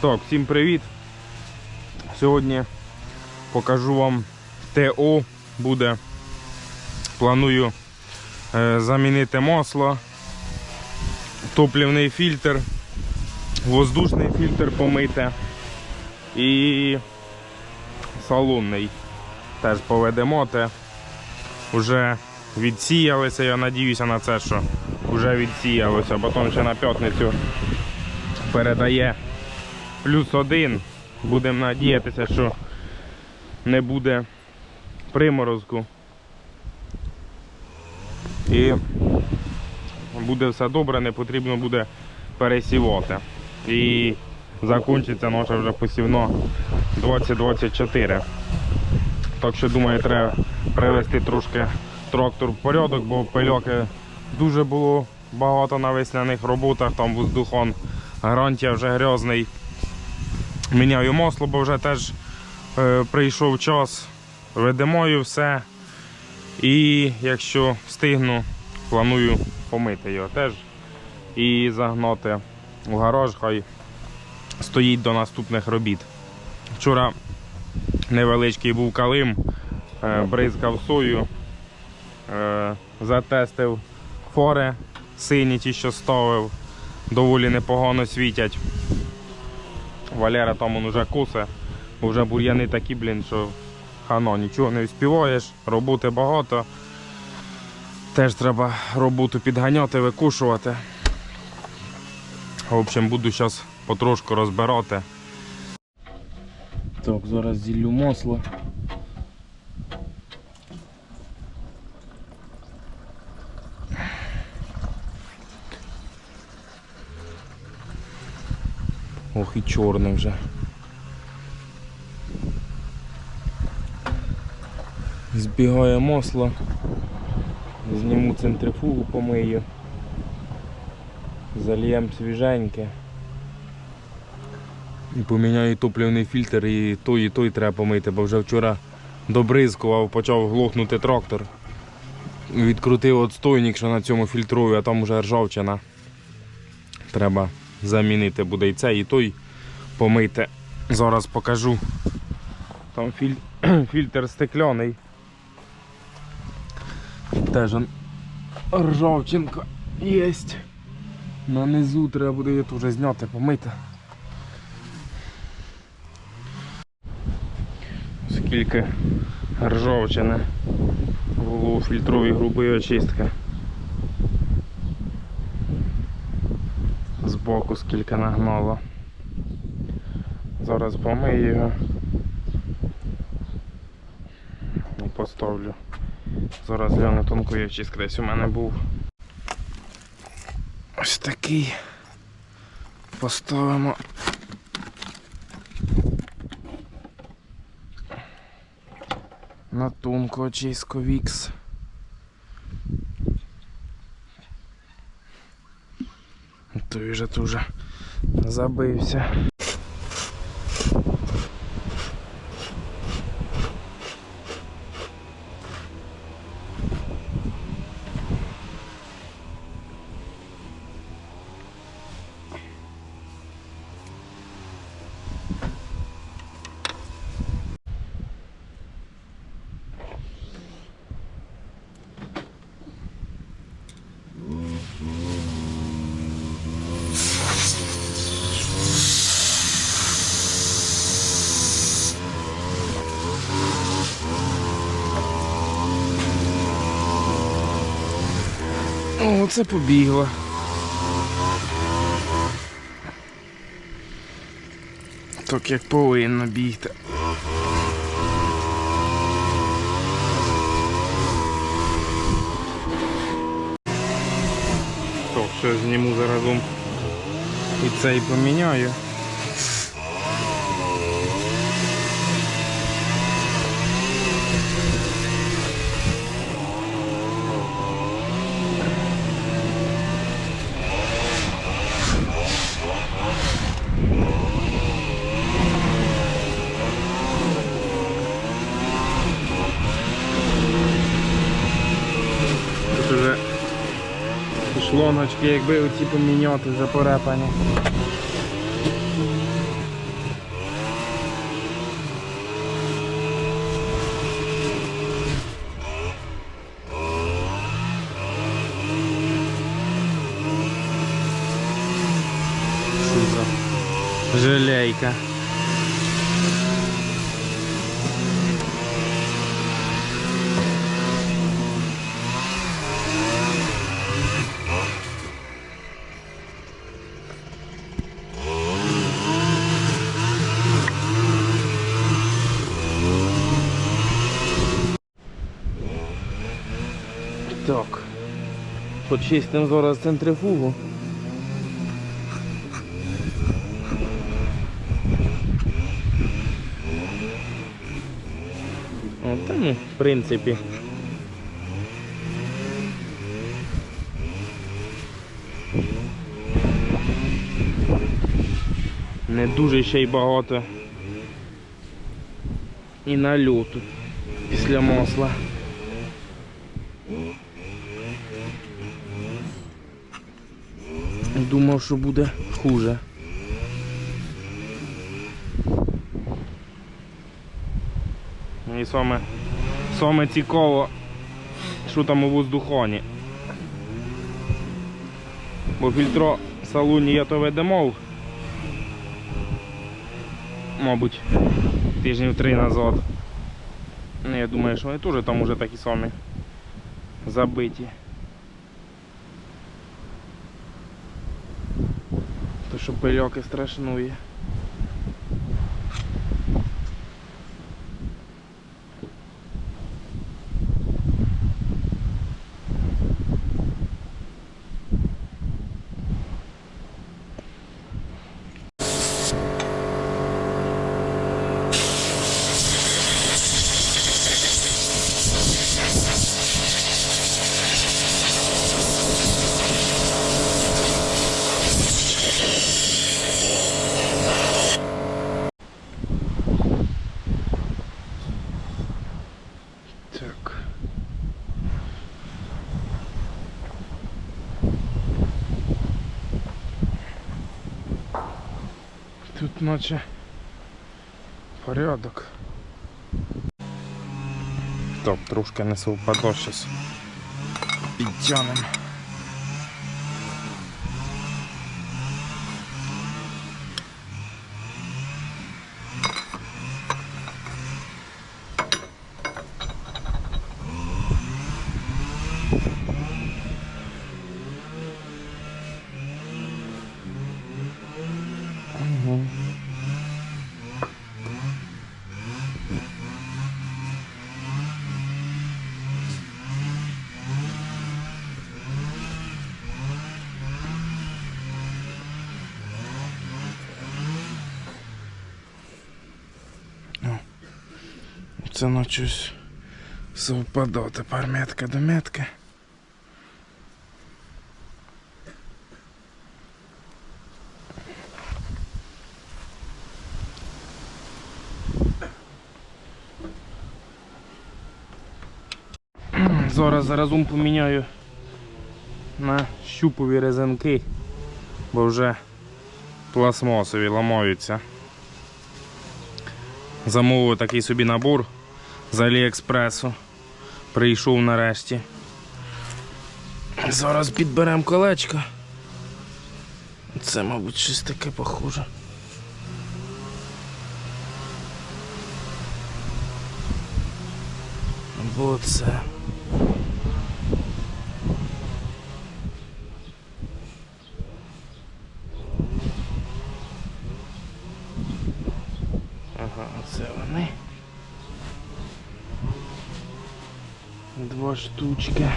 Так, всім привіт. Сьогодні покажу вам ТО буде. Планую е, замінити масло, топливний фільтр, воздушний фільтр помити і салонний. Теж поведемо те. Уже відсіялися, я надіюся на це, що вже відсіялося, потім ще на п'ятницю передає плюс один. Будемо надіятися, що не буде приморозку. І буде все добре, не потрібно буде пересівати. І закінчиться наша вже посівно 2024. Так що думаю, треба привести трошки трактор в порядок, бо пильоки дуже було багато на весняних роботах, там воздухон, гарантія вже грязний. Міняю масло, бо вже теж е, прийшов час. Ведемою все. І якщо встигну, планую помити його теж і загнати в гараж, хай стоїть до наступних робіт. Вчора невеличкий був калим, е, бризкав сою, е, затестив фори сині, ті, що ставив, доволі непогано світять. Валера там он уже кусе, вже бур'яни такі, блін, що хано, нічого не співаєш, роботи багато. Теж треба роботу підганяти, викушувати. В общем, буду зараз потрошку розбирати. Так, зараз зіллю масло. Ох і чорне вже. Збігає масло. Зніму центрифугу, помию. Зальємо свіженьке. І поміняю топливний фільтр і той, і той треба помити, бо вже вчора добризкував, почав глохнути трактор. Відкрутив отстойник, що на цьому фільтрую, а там вже ржавчина. Треба замінити буде і цей, і той помити. Зараз покажу. Там філь... фільтр стекляний. Теж ржавчинка є. На низу треба буде її теж зняти, помити. Скільки ржавчини було у фільтровій грубої очистки. Збоку скільки нагнало. Зараз помию його і поставлю. Зараз гляну очистки десь у мене був. Ось такий. Поставимо. На тонку очистку Вікс. Той же тут вже забився. Це побігло. Так як повинно бігти. Так, зніму заразом і цей поміняю. Тут уже шлоночки, якби оці поміняти вже Так. Почистимо зараз центрифугу. О, в принципі. Не дуже ще й багато. І нальоту після масла. Думав, що буде хуже. І саме, саме цікаво, що там у воздухоні. Бо фільтро в салоні я то видимов. Мабуть, тижнів три назад. Ну, я думаю, що вони теж там уже такі самі забиті. То що пильоки страшнує. Так. Тут наче порядок. Так, трошки не совпадло щось. Підтянем. Це наче ось совпадав тепер метка до метки. Зараз заразом поміняю на щупові резинки, бо вже пластмасові ламаються. Замовив такий собі набор з Аліекспресу. Прийшов нарешті. Зараз підберемо колечко. Це, мабуть, щось таке похоже. Або це. Ага, оце вони. Два штучки.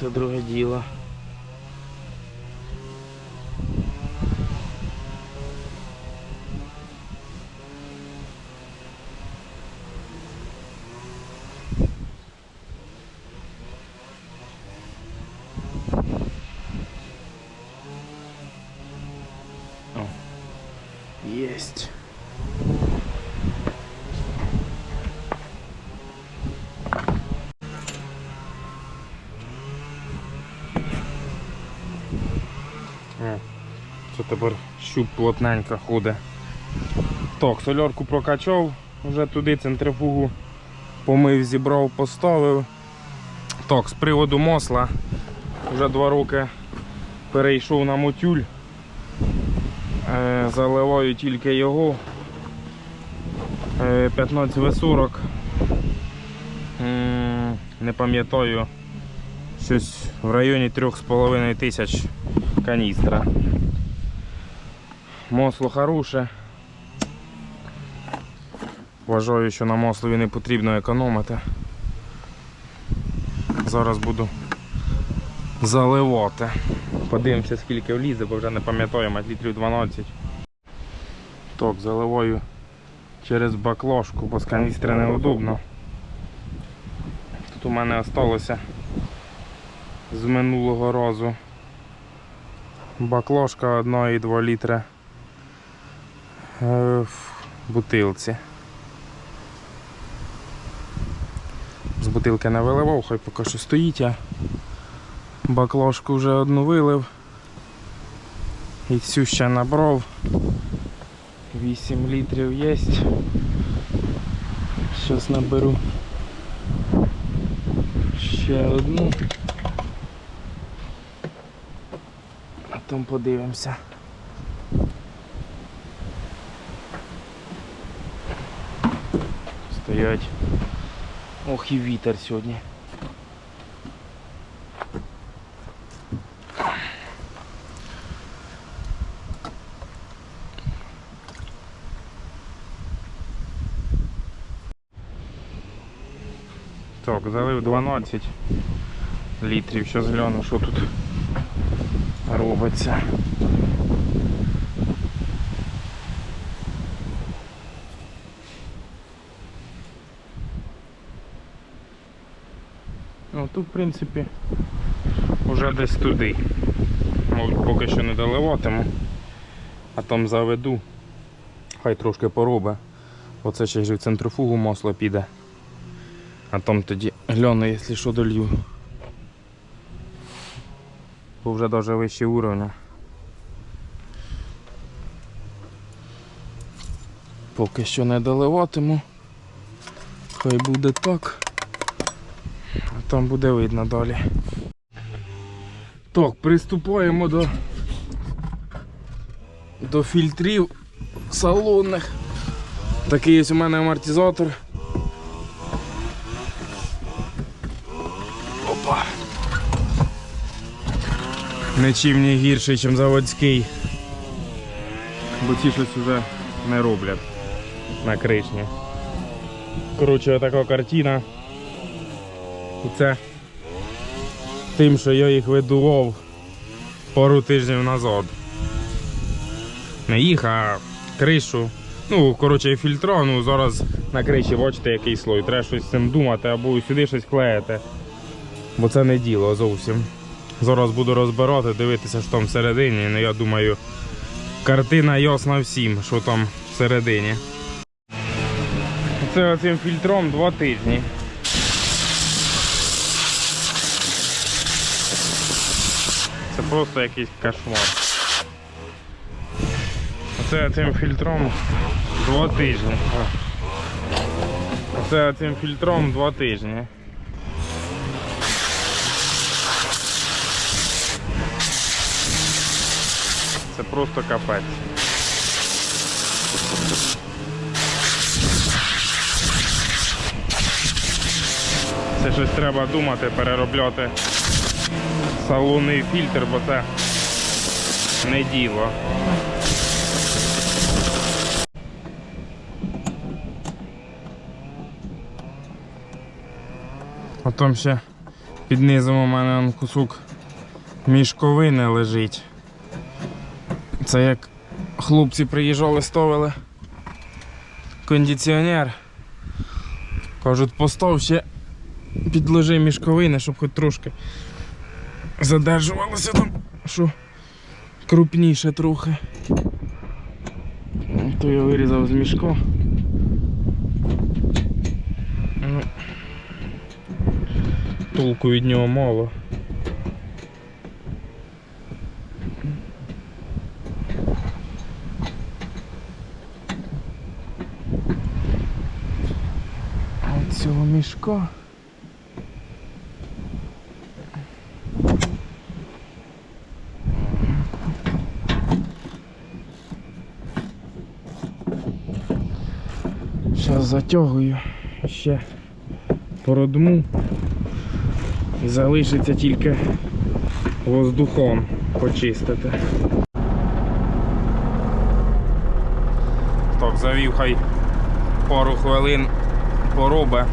Це друге діло. О, есть. О, це тепер щуп плотненько ходить. Так, солярку прокачав, вже туди центрифугу помив, зібрав, поставив. Так, з приводу масла. Вже два роки перейшов на мотюль. Е, заливаю тільки його. Е, 15 В40. Не пам'ятаю. Щось в районі 3,5 тисяч каністра. Масло хороше. Вважаю, що на маслові не потрібно економити. Зараз буду заливати. Подивимося, скільки влізе, бо вже не пам'ятаю, мать літрів 12. Так, заливаю через баклажку, бо з каністри неудобно. Тут у мене осталося з минулого разу баклажка 1,2 літра е, в бутилці. З бутилки не виливав, хай поки що стоїть, а баклажку вже одну вилив і цю ще набрав. 8 літрів є. Зараз наберу ще одну. А там подивимося. Стоять. Ох і вітер сьогодні. Так, залив 12 літрів. Щас гляну, що тут робиться. Тут, в принципі, вже десь туди. Поки що не доливатиму, а там заведу. Хай трошки поробить. Оце ще ж в центрофугу масло піде. А там тоді гляну, якщо що долью. Бо вже навіть вище уровня. Поки що не доливатиму. Хай буде так. Там буде видно далі. Так, приступаємо до, до фільтрів салонних. Такий є у мене амортизатор. Опа. Нічим не гірший, ніж заводський. Бо ті щось вже не роблять на кришні. Коротше, така картина. І це тим, що я їх видував пару тижнів назад. Не їх, а кришу. Ну, коротше, і фільтра, ну зараз на криші бачите який слой. Треба щось з цим думати або сюди щось клеїти. Бо це не діло зовсім. Зараз буду розбирати, дивитися, що там всередині. Ну я думаю, картина ясна всім, що там всередині. Це цим фільтром два тижні. Це просто якийсь кошмар. Оце цим фільтром два тижні. Оце цим фільтром два тижні. Це просто капець. Це щось треба думати, переробляти салонний фільтр, бо це не діло. Там ще під низом у мене кусок мішковини лежить. Це як хлопці приїжджали, ставили кондиціонер. Кажуть, постав ще підложи мішковини, щоб хоч трошки задержувалося там, що крупніше трохи. То я вирізав з мішка. Ну, толку від нього мало. Цього мішка затягую ще породму і залишиться тільки воздухом почистити. Так, завів хай пару хвилин пороби.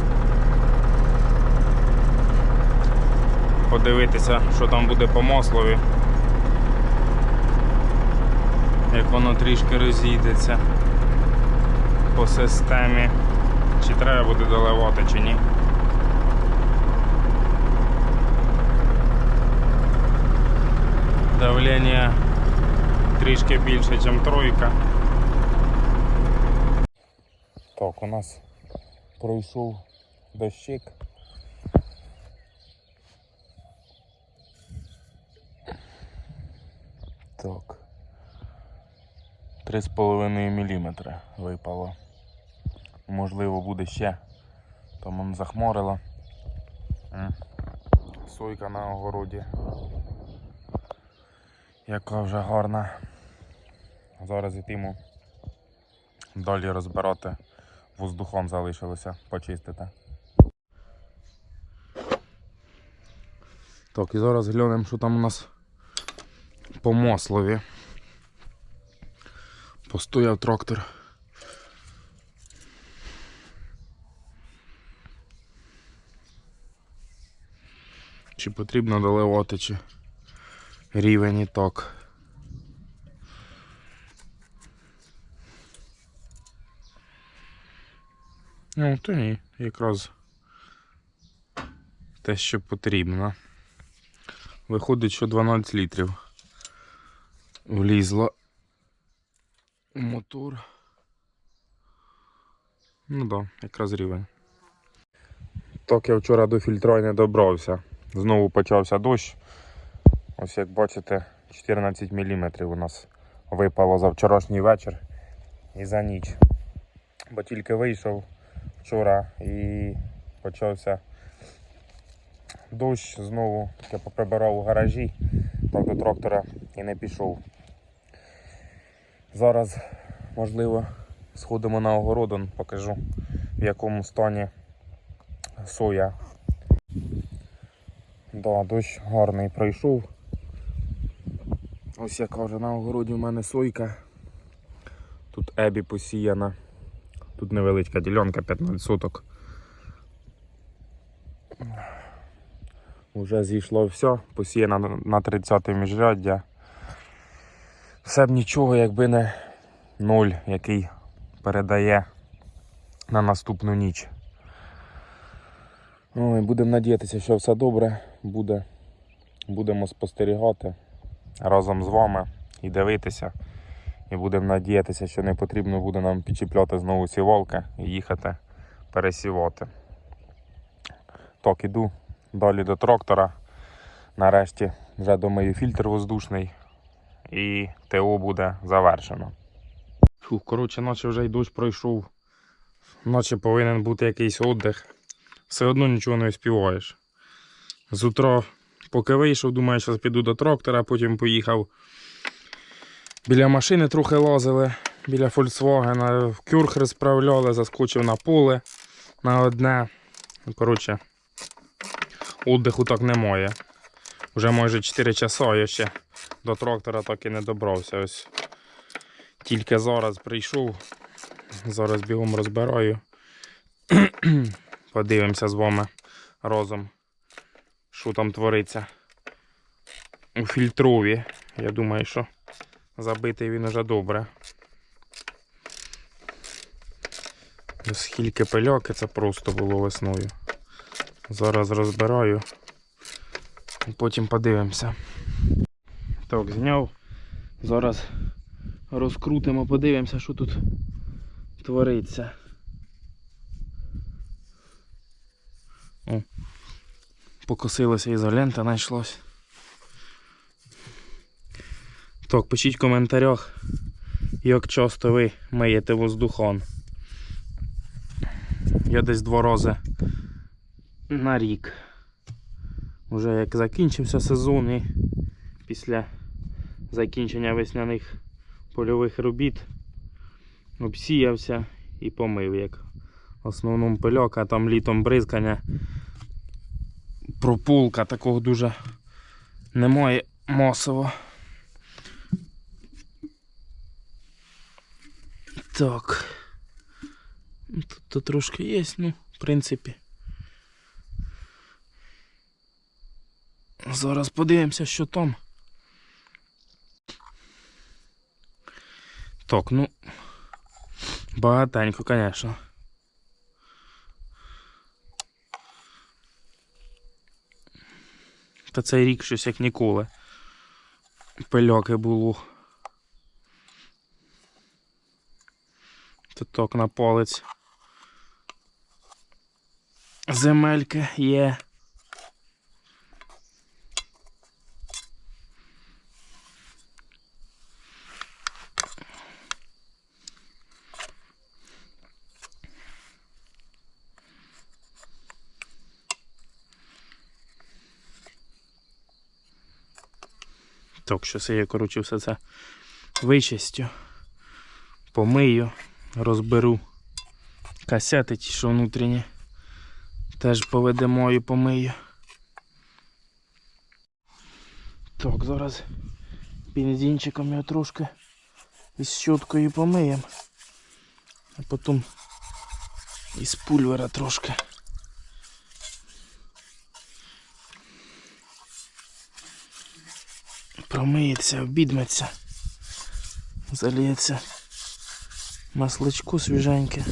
Подивитися, що там буде по маслові. Як воно трішки розійдеться по системі. Чи треба буде доливати, чи ні. Давлення трішки більше, ніж тройка. Так, у нас пройшов дощик. Так. 3,5 мм випало. Можливо буде ще. Там воно захморило. Сойка на огороді. Яка вже гарна. Зараз йтиму далі розбирати. Воздухом залишилося почистити. Так, і зараз глянемо, що там у нас по маслові. Постояв трактор. Чи потрібно доливати, чи рівень і так. Ну, то ні, якраз те, що потрібно. Виходить, що 12 літрів влізло в мотор. Ну так, да, якраз рівень. Так я вчора до фільтра не добрався. Знову почався дощ. Ось як бачите, 14 мм у нас випало за вчорашній вечір і за ніч. Бо тільки вийшов вчора і почався дощ знову. Я поприбирав у гаражі, так до трактора і не пішов. Зараз, можливо, сходимо на огородон, покажу в якому стані соя. Да, дощ гарний пройшов. Ось яка вже на огороді у мене сойка. Тут ебі посіяна. Тут невеличка ділянка 15 соток. Уже зійшло все, посіяна на 30 міжряддя. Все б нічого, якби не нуль, який передає на наступну ніч. Ой, будемо надіятися, що все добре буде. Будемо спостерігати разом з вами і дивитися. І будемо надіятися, що не потрібно буде нам підчіпляти знову сівалки і їхати пересівати. Так, іду далі до трактора. Нарешті вже домию фільтр воздушний і ТО буде завершено. Фух, коротше, наче вже й дощ пройшов. Наче повинен бути якийсь віддих. Все одно нічого не співаєш. З утра, поки вийшов, думаю, що піду до трактора, потім поїхав. Біля машини трохи лазили, біля Volkswagen, кюрх розправляли, заскочив на поле на одне. Коротше, віддиху так немає. Вже майже 4 часа я ще до трактора так і не добрався. Ось тільки зараз прийшов. Зараз бігом розбираю. Подивимося з вами разом, що там твориться у фільтрові. Я думаю, що забитий він уже добре. Скільки пиляки це просто було весною. Зараз розбираю. і Потім подивимося. Так, зняв. Зараз розкрутимо, подивимося, що тут твориться. О, покосилася ізолента, знайшлось. Так, пишіть в коментарях, як часто ви миєте воздухон. Я десь два рази на рік. Вже як закінчився сезон і після закінчення весняних польових робіт обсіявся і помив, як В основному пильок, а там літом бризкання. Прополка такого дуже немає масово. Так. Ну, Тут то трошки є, ну, в принципі. Зараз подивимося, що там. Так, ну. Багатенько, звісно. Та цей рік щось як ніколи. Пильоки було. Туток на полець. Земельки є. Так, що це я, коротше, все це вичистю, помию, розберу касети ті, що внутрішні. Теж поведемо і помию. Так, зараз бензинчиком його трошки із щоткою помиємо. А потім із пульвера трошки. Промиється, обідметься. Заліється масличку свіженьке.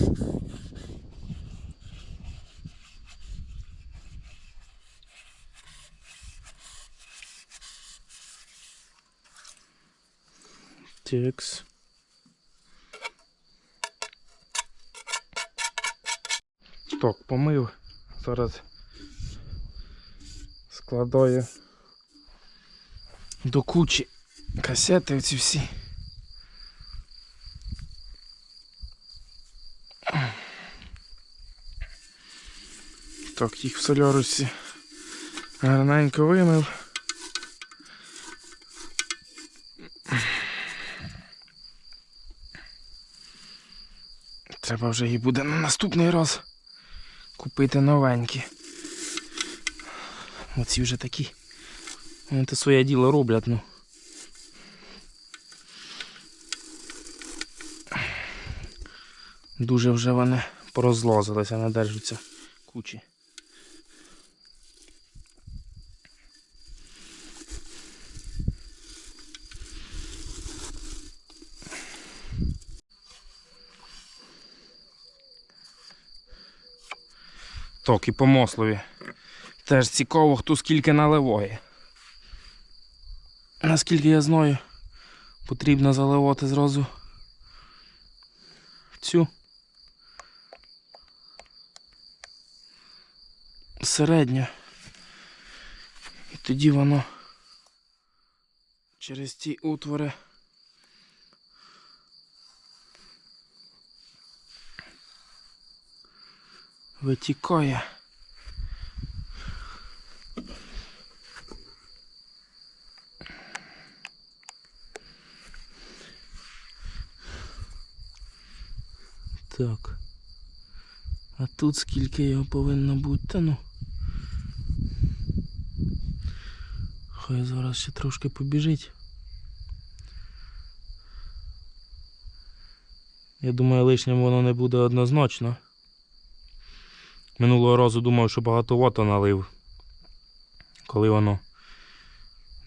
Текс. Так, помив. Зараз складаю до кучі касети оці всі. Так, їх в солярусі гарненько вимив. Треба вже її буде на наступний раз купити новенькі. Оці вже такі. Вони те своє діло роблять, ну. Дуже вже вони порозлозилися, не держаться кучі. Так, і по маслові. Теж цікаво, хто скільки наливає. Наскільки я знаю, потрібно заливати зразу цю середню. І тоді воно через ці утвори витікає. Так. А тут скільки його повинно бути, та ну. Хай зараз ще трошки побіжить. Я думаю, лишнім воно не буде однозначно. Минулого разу думав, що багато вота налив. Коли воно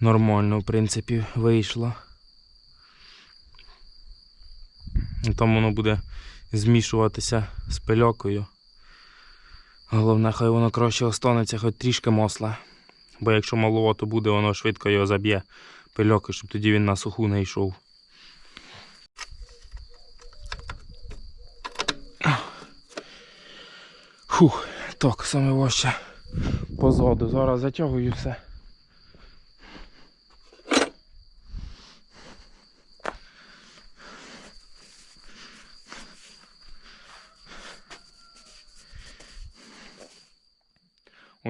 нормально, в принципі, вийшло. Там воно буде змішуватися з пильокою. Головне, хай воно краще останеться хоч трішки масла. Бо якщо маловато буде, воно швидко його заб'є пильоки, щоб тоді він на суху не йшов. Фух, так, саме важче позаду. Зараз затягую все.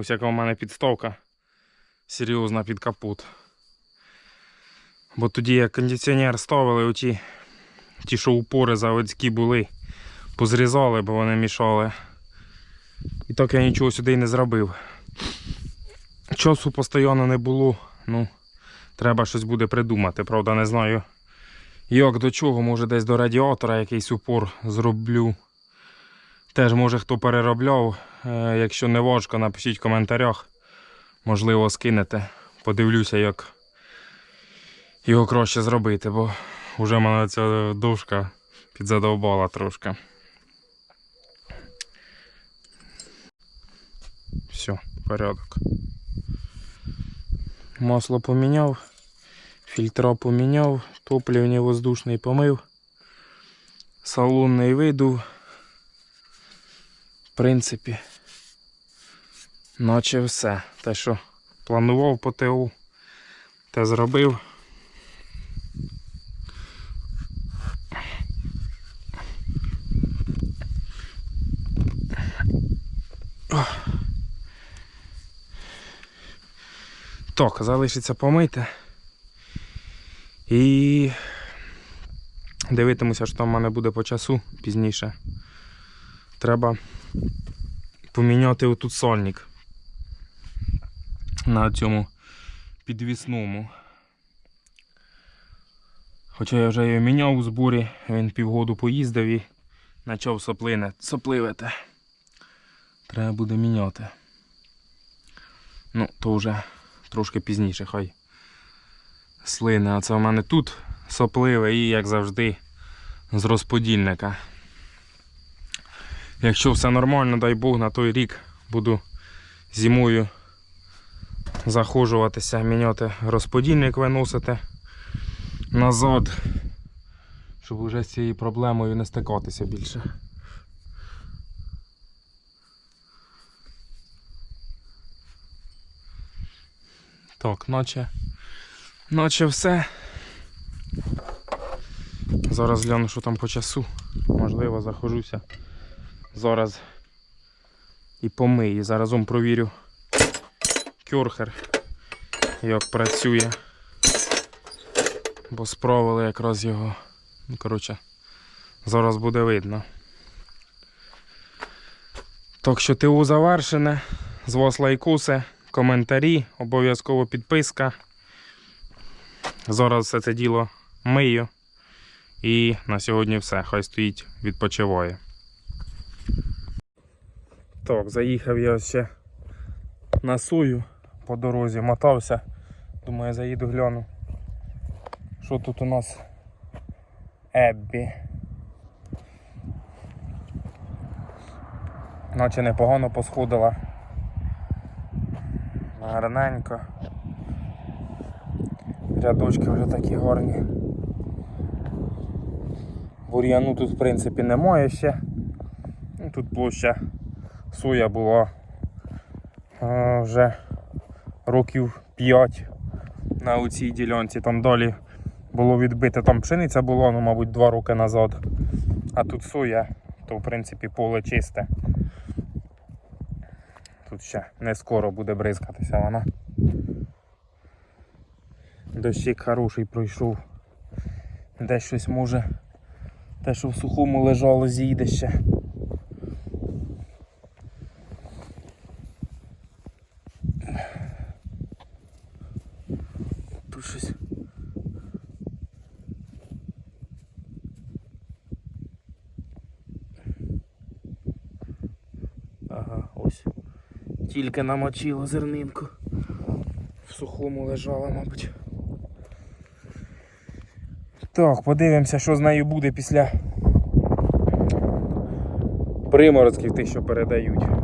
Ось яка у мене підставка серйозна під капот. Бо тоді як кондиціонер ставили, оті, ті, що упори заводські були, позрізали, бо вони мішали. І так я нічого сюди не зробив. Часу постійно не було. Ну, треба щось буде придумати. Правда, не знаю, як до чого, може десь до радіатора якийсь упор зроблю. Теж може хто переробляв. Е, Якщо не важко, напишіть в коментарях. Можливо, скинете. Подивлюся, як його краще зробити, бо вже мене ця дошка підзадовбала трошки. Все, порядок. Масло поміняв, фільтра поміняв, топлівні воздушний помив, салонний видув. В принципі, наче все. Те, що планував по ТУ, те зробив. Так, залишиться помити. І дивитимуся, що там в мене буде по часу пізніше. Треба поміняти отут сольник на цьому підвісному. Хоча я вже його міняв у зборі, він півгоду поїздив і почав соплине, сопливити. Треба буде міняти. Ну, то вже трошки пізніше, хай слине. А це в мене тут сопливе і, як завжди, з розподільника. Якщо все нормально, дай Бог, на той рік буду зимою захожуватися, міняти розподільник виносити назад, щоб вже з цією проблемою не стикатися більше. Так, наче, наче все. Зараз гляну, що там по часу. Можливо, захожуся. Зараз і помию. Заразом провірю кюрхер, як працює. Бо справили якраз його. Ну, коротше, зараз буде видно. Так що ТУ завершене. З вас лайкуси, коментарі, обов'язково підписка. Зараз все це діло мию. І на сьогодні все. Хай стоїть, відпочиває. Так, заїхав я ще на сую по дорозі, мотався. Думаю, заїду гляну. Що тут у нас? Еббі. Наче непогано посходила. Гарненько. Рядочки вже такі гарні. Бур'яну тут в принципі немає ще. Ну, Тут площа соя була вже років 5 на цій ділянці. Там далі було відбите, там пшениця була, ну, мабуть, 2 роки назад. А тут соя, то в принципі поле чисте. Тут ще не скоро буде бризкатися вона. Дощик хороший пройшов. Десь щось може. Те, що в сухому лежало, зійде ще. Тут щось. Ага, ось. Тільки намочило зернинку. В сухому лежала, мабуть. Так, подивимося, що з нею буде після приморозків тих, що передають.